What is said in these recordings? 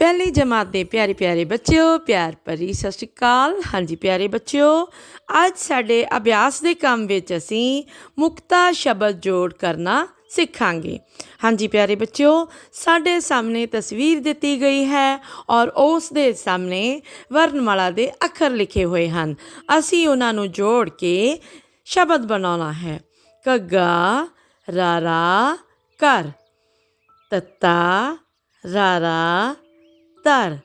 ਪਹਿਲੀ ਜਮਾਤ ਦੇ ਪਿਆਰੇ ਪਿਆਰੇ ਬੱਚਿਓ, ਪਿਆਰ ਭਰੀ ਸਤਿ ਸ਼੍ਰੀ ਅਕਾਲ। ਹਾਂਜੀ, ਪਿਆਰੇ ਬੱਚਿਓ, ਅੱਜ ਸਾਡੇ ਅਭਿਆਸ ਦੇ ਕੰਮ ਵਿੱਚ ਅਸੀਂ ਮੁਕਤਾ ਸ਼ਬਦ ਜੋੜ ਕਰਨਾ ਸਿੱਖਾਂਗੇ। ਹਾਂਜੀ, ਪਿਆਰੇ ਬੱਚਿਓ, ਸਾਡੇ ਸਾਹਮਣੇ ਤਸਵੀਰ ਦਿੱਤੀ ਗਈ ਹੈ ਔਰ ਉਸ ਦੇ ਸਾਹਮਣੇ ਵਰਣਮਾਲਾ ਦੇ ਅੱਖਰ ਲਿਖੇ ਹੋਏ ਹਨ। ਅਸੀਂ ਉਹਨਾਂ ਨੂੰ ਜੋੜ ਕੇ ਸ਼ਬਦ ਬਣਾਉਣਾ ਹੈ। ਕੱਗਾ ਰਾਰਾ ਕਰ ਤੱਤਾ, ਰਾਰਾ ਤਰ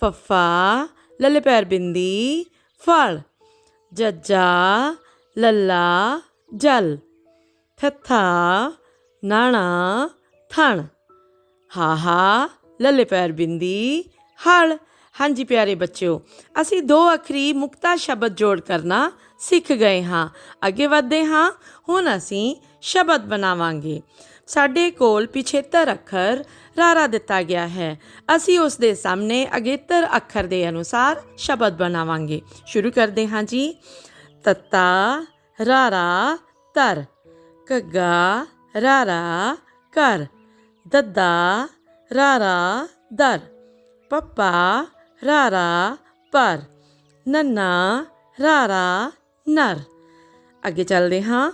ਫੱਫਾ, ਲੱਲੇ ਪੈਰ ਬਿੰਦੀ, ਫਲ। ਜੱਜਾ, ਲੱਲਾ, ਜਲ। ਥੱਥਾ ਨਾਣਾ, ਥਣ। ਹਾਹਾ, ਲੱਲੇ ਪੈਰ ਬਿੰਦੀ, ਹਲ। ਹਾਂਜੀ ਪਿਆਰੇ ਬੱਚਿਓ, ਅਸੀਂ ਦੋ ਅਖਰੀ ਮੁਕਤਾ ਸ਼ਬਦ ਜੋੜ ਕਰਨਾ ਸਿੱਖ ਗਏ ਹਾਂ, ਅੱਗੇ ਵਧਦੇ ਹਾਂ, ਹੁਣ ਅਸੀਂ ਸ਼ਬਦ ਬਣਾਵਾਂਗੇ। ਸਾਡੇ ਕੋਲ ਪਿਛੇਤਰ ਅੱਖਰ ਰਾਰਾ ਦਿੱਤਾ ਗਿਆ ਹੈ। ਅਸੀਂ ਉਸ ਦੇ ਸਾਹਮਣੇ ਅਗੇਤਰ ਅੱਖਰ ਦੇ ਅਨੁਸਾਰ ਸ਼ਬਦ ਬਣਾਵਾਂਗੇ। ਸ਼ੁਰੂ ਕਰਦੇ ਹਾਂ ਜੀ। ਤੱਤਾ, ਰਾਰਾ, ਤਰ। ਕੱਗਾ ਰਾਰਾ ਕਰ ਦੱਦਾ, ਰਾਰਾ, ਦਰ। ਪੱਪਾ, ਰਾਰਾ, ਪਰ। ਨੰਨਾ, ਰਾਰਾ, ਨਰ। ਅੱਗੇ ਚੱਲਦੇ ਹਾਂ।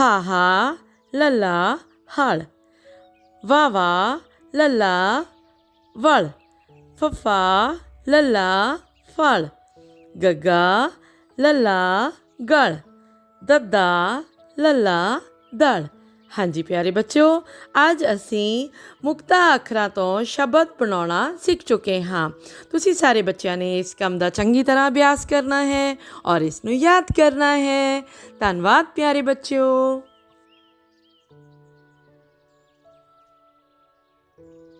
ਹਾ ਹਾ, ਲੱਲਾ ਹਲ। ਵਾਵਾ ਲੱਲਾ, ਵਲ। ਫਫਾ, ਲੱਲਾ, ਫਲ। ਗੱਗਾ, ਲੱਲਾ, ਗਲ। ਦੱਦਾ, ਲੱਲਾ, ਦਲ। ਹਾਂਜੀ ਪਿਆਰੇ ਬੱਚਿਓ, ਅੱਜ ਅਸੀਂ ਮੁਕਤਾ ਅੱਖਰਾਂ ਤੋਂ ਸ਼ਬਦ ਬਣਾਉਣਾ ਸਿੱਖ ਚੁੱਕੇ ਹਾਂ। ਤੁਸੀਂ ਸਾਰੇ ਬੱਚਿਆਂ ਨੇ ਇਸ ਕੰਮ ਦਾ ਚੰਗੀ ਤਰ੍ਹਾਂ ਅਭਿਆਸ ਕਰਨਾ ਹੈ ਔਰ ਇਸ ਨੂੰ ਯਾਦ ਕਰਨਾ ਹੈ। ਧੰਨਵਾਦ ਪਿਆਰੇ ਬੱਚਿਓ। Thank you.